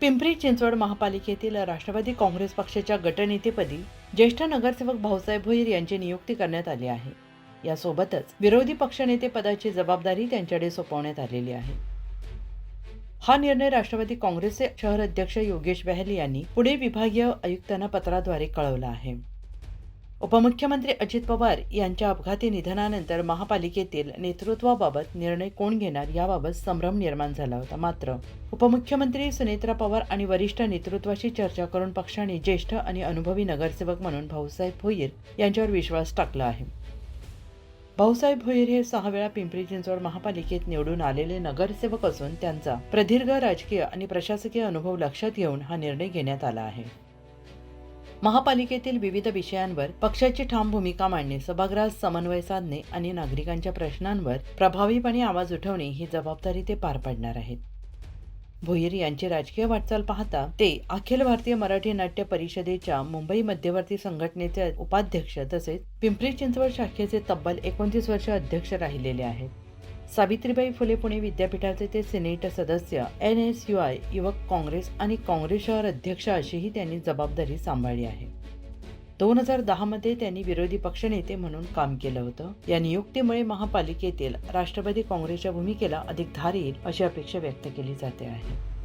पिंपरी चिंचवड महापालिकेतील राष्ट्रवादी काँग्रेस पक्षाच्या गटनेतेपदी ज्येष्ठ नगरसेवक भाऊसाहेब भोईर यांची नियुक्ती करण्यात आली आहे. यासोबतच विरोधी पक्षनेते पदाची जबाबदारी त्यांच्याकडे सोपवण्यात आलेली आहे. हा निर्णय राष्ट्रवादी काँग्रेसचे शहर अध्यक्ष योगेश बहल यांनी पुणे विभागीय आयुक्तांना पत्राद्वारे कळवला आहे. उपमुख्यमंत्री अजित पवार यांच्या अपघाती निधनानंतर महापालिकेतील नेतृत्वाबाबत निर्णय कोण घेणार याबाबत संभ्रम निर्माण झाला होता. मात्र उपमुख्यमंत्री सुनेत्रा पवार आणि वरिष्ठ नेतृत्वाशी चर्चा करून पक्षाने ज्येष्ठ आणि अनुभवी नगरसेवक म्हणून भाऊसाहेब भोईर यांच्यावर विश्वास टाकला आहे. भाऊसाहेब भोईर हे सहा वेळा पिंपरी चिंचवड महापालिकेत निवडून आलेले नगरसेवक असून त्यांचा प्रदीर्घ राजकीय आणि प्रशासकीय अनुभव लक्षात घेऊन हा निर्णय घेण्यात आला आहे. महापालिकेतील विविध विषयांवर पक्षाची ठाम भूमिका मांडणे सभागृहात समन्वय साधणे आणि नागरिकांच्या प्रश्नांवर प्रभावीपणे आवाज उठवणे ही जबाबदारी ते पार पाडणार आहेत. भोईर यांची राजकीय वाटचाल पाहता ते अखिल भारतीय मराठी नाट्य परिषदेच्या मुंबई मध्यवर्ती संघटनेचे उपाध्यक्ष तसेच पिंपरी चिंचवड शाखेचे तब्बल एकोणतीस वर्ष अध्यक्ष राहिलेले आहेत. सावित्रीबाई फुले पुणे विद्यापीठाचे ते सिनेट सदस्य एन एस यू आय युवक काँग्रेस आणि काँग्रेस शहर अध्यक्ष अशीही त्यांनी जबाबदारी सांभाळली आहे. दोन हजार दहामध्ये त्यांनी विरोधी पक्षनेते म्हणून काम केलं होतं. या नियुक्तीमुळे महापालिकेतील राष्ट्रवादी काँग्रेसच्या भूमिकेला अधिक धार येईल अशी अपेक्षा व्यक्त केली जाते आहे.